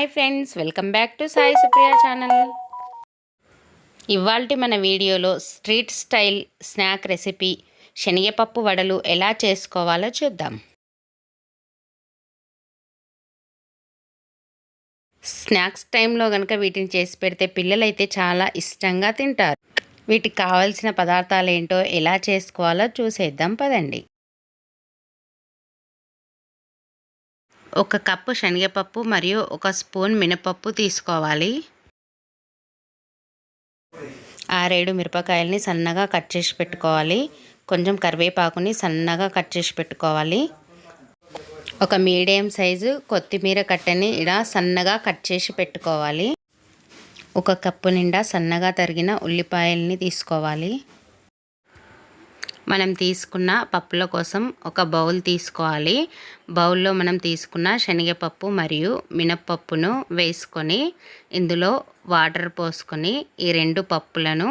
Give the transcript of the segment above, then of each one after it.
Hi friends welcome back to Sai Supriya channel. ఇవాల్టి మన వీడియోలో స్ట్రీట్ స్టైల్ స్నాక్ రెసిపీ శనగపప్పు వడలు ఎలా చేసుకోవాలో చూద్దాం. స్నాక్స్ టైంలో కనుక వీటిని చేసి పెడితే పిల్లలైతే చాలా ఇష్టంగా తింటారు. వీటికి కావాల్సిన పదార్థాలు ఏంటో ఎలా చేసుకోవాలో చూసేద్దాం పదండి. ఒక కప్పు శనగపప్పు మరియు ఒక స్పూన్ మినపప్పు తీసుకోవాలి. ఆరేడు మిరపకాయలని సన్నగా కట్ చేసి పెట్టుకోవాలి. కొంచెం కరివేపాకుని సన్నగా కట్ చేసి పెట్టుకోవాలి. ఒక మీడియం సైజు కొత్తిమీర కట్టని ఇలా సన్నగా కట్ చేసి పెట్టుకోవాలి. ఒక కప్పు నిండా సన్నగా తరిగిన ఉల్లిపాయల్ని తీసుకోవాలి. మనం తీసుకున్న పప్పుల కోసం ఒక బౌల్ తీసుకోవాలి. బౌల్లో మనం తీసుకున్న శనగపప్పు మరియు మినప్పప్పును వేసుకొని ఇందులో వాటర్ పోసుకొని ఈ రెండు పప్పులను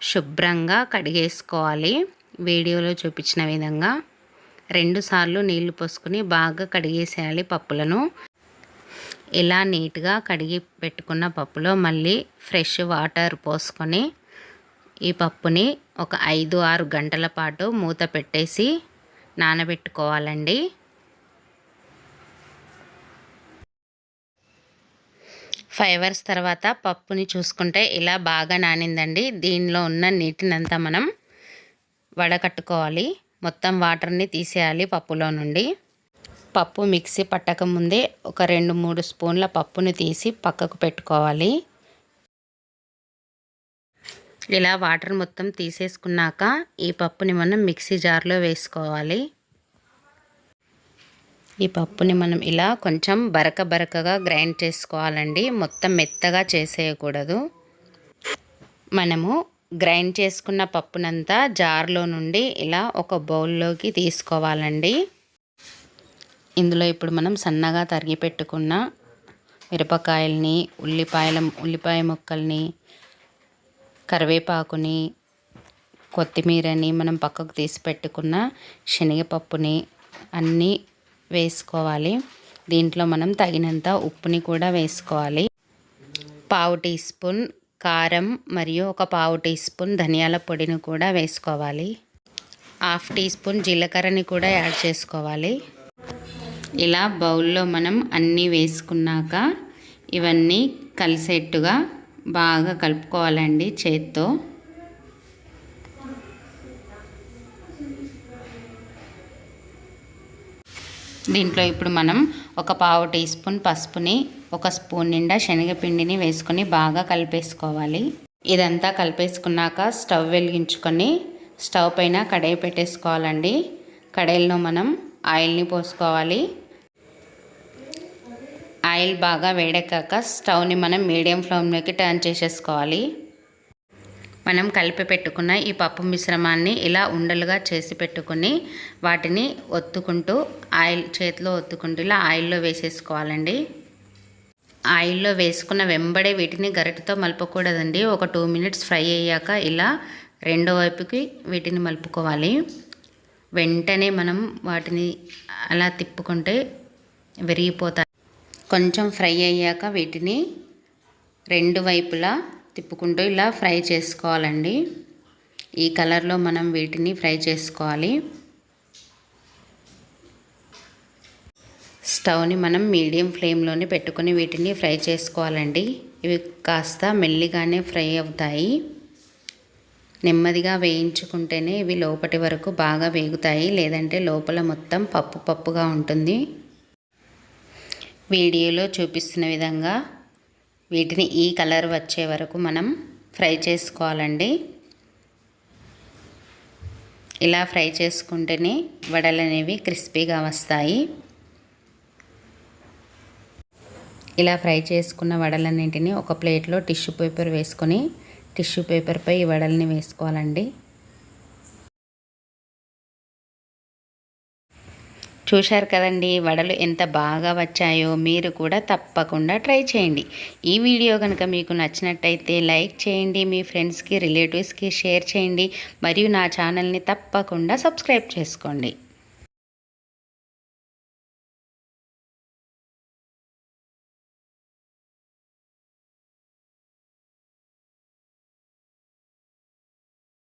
శుభ్రంగా కడిగేసుకోవాలి. వీడియోలో చూపించిన విధంగా రెండుసార్లు నీళ్ళు పోసుకొని బాగా కడిగేసేయాలి పప్పులను. ఇలా నీట్గా కడిగి పెట్టుకున్న పప్పులో మళ్ళీ ఫ్రెష్ వాటర్ పోసుకొని ఈ పప్పుని ఒక ఐదు ఆరు గంటల పాటు మూత పెట్టేసి నానబెట్టుకోవాలండి. ఫైవ్ అవర్స్ తర్వాత పప్పుని చూసుకుంటే ఇలా బాగా నానిందండి. దీనిలో ఉన్న నీటినంతా మనం వడకట్టుకోవాలి. మొత్తం వాటర్ని తీసేయాలి పప్పులో నుండి. పప్పు మిక్సీ పట్టకముందే ఒక రెండు మూడు స్పూన్ల పప్పుని తీసి పక్కకు పెట్టుకోవాలి. ఇలా వాటర్ మొత్తం తీసేసుకున్నాక ఈ పప్పుని మనం మిక్సీ జార్లో వేసుకోవాలి. ఈ పప్పుని మనం ఇలా కొంచెం బరక బరకగా గ్రైండ్ చేసుకోవాలండి. మొత్తం మెత్తగా చేసేయకూడదు. మనము గ్రైండ్ చేసుకున్న పప్పునంతా జార్లో నుండి ఇలా ఒక బౌల్లోకి తీసుకోవాలండి. ఇందులో ఇప్పుడు మనం సన్నగా తరిగి పెట్టుకున్న మిరపకాయల్ని ఉల్లిపాయల ఉల్లిపాయ ముక్కల్ని కరివేపాకుని కొత్తిమీరని మనం పక్కకు తీసి పెట్టుకున్న శనగపప్పుని అన్నీ వేసుకోవాలి. దీంట్లో మనం తగినంత ఉప్పుని కూడా వేసుకోవాలి. పావు టీ స్పూన్ కారం మరియు ఒక పావు టీ స్పూన్ ధనియాల పొడిని కూడా వేసుకోవాలి. హాఫ్ టీ స్పూన్ జీలకర్రని కూడా యాడ్ చేసుకోవాలి. ఇలా బౌల్లో మనం అన్నీ వేసుకున్నాక ఇవన్నీ కలిసేట్టుగా బాగా కలుపుకోవాలండి చేత్తో. దీంట్లో ఇప్పుడు మనం ఒక పావు టీ స్పూన్ పసుపుని ఒక స్పూన్ నిండా శనగపిండిని వేసుకొని బాగా కలిపేసుకోవాలి. ఇదంతా కలిపేసుకున్నాక స్టవ్ వెలిగించుకొని స్టవ్ పైన కడాయి పెట్టేసుకోవాలండి. కడాయిలో మనం ఆయిల్ని పోసుకోవాలి. ఆయిల్ బాగా వేడెక్కాక స్టవ్ని మనం మీడియం ఫ్లేమ్లోకి టర్న్ చేసేసుకోవాలి. మనం కలిపి పెట్టుకున్న ఈ పప్పు మిశ్రమాన్ని ఇలా ఉండలుగా చేసి పెట్టుకుని వాటిని ఒత్తుకుంటూ ఆయిల్ చేతిలో ఒత్తుకుంటూ ఇలా ఆయిల్లో వేసేసుకోవాలండి. ఆయిల్లో వేసుకున్న వెంబడే వీటిని గరిటతో మలుపుకూడదండి. ఒక టూ మినిట్స్ ఫ్రై అయ్యాక ఇలా రెండో వైపుకి వీటిని మలుపుకోవాలి. వెంటనే మనం వాటిని అలా తిప్పుకుంటే విరిగిపోతాయి. కొంచెం ఫ్రై అయ్యాక వీటిని రెండు వైపులా తిప్పుకుంటూ ఇలా ఫ్రై చేసుకోవాలండి. ఈ కలర్లో మనం వీటిని ఫ్రై చేసుకోవాలి. స్టవ్ని మనం మీడియం ఫ్లేమ్లోనే పెట్టుకుని వీటిని ఫ్రై చేసుకోవాలండి. ఇవి కాస్త మెల్లిగానే ఫ్రై అవుతాయి. నెమ్మదిగా వేయించుకుంటేనే ఇవి లోపటి వరకు బాగా వేగుతాయి. లేదంటే లోపల మొత్తం పప్పు పప్పుగా ఉంటుంది. వీడియోలో చూపిస్తున్న విధంగా వీటిని ఈ కలర్ వచ్చే వరకు మనం ఫ్రై చేసుకోవాలండి. ఇలా ఫ్రై చేసుకుంటేనే వడలు అనేవి క్రిస్పీగా వస్తాయి. ఇలా ఫ్రై చేసుకున్న వడలన్నింటినీ ఒక ప్లేట్లో టిష్యూ పేపర్ వేసుకొని టిష్యూ పేపర్పై ఈ వడల్ని వేసుకోవాలండి. చూశారు కదండి వడలు ఎంత బాగా వచ్చాయో మీరు కూడా తప్పకుండా ట్రై చేయండి. ఈ వీడియో కనుక మీకు నచ్చినట్టయితే లైక్ చేయండి మీ ఫ్రెండ్స్కి రిలేటివ్స్కి షేర్ చేయండి మరియు నా ఛానల్ని తప్పకుండా సబ్స్క్రైబ్ చేసుకోండి.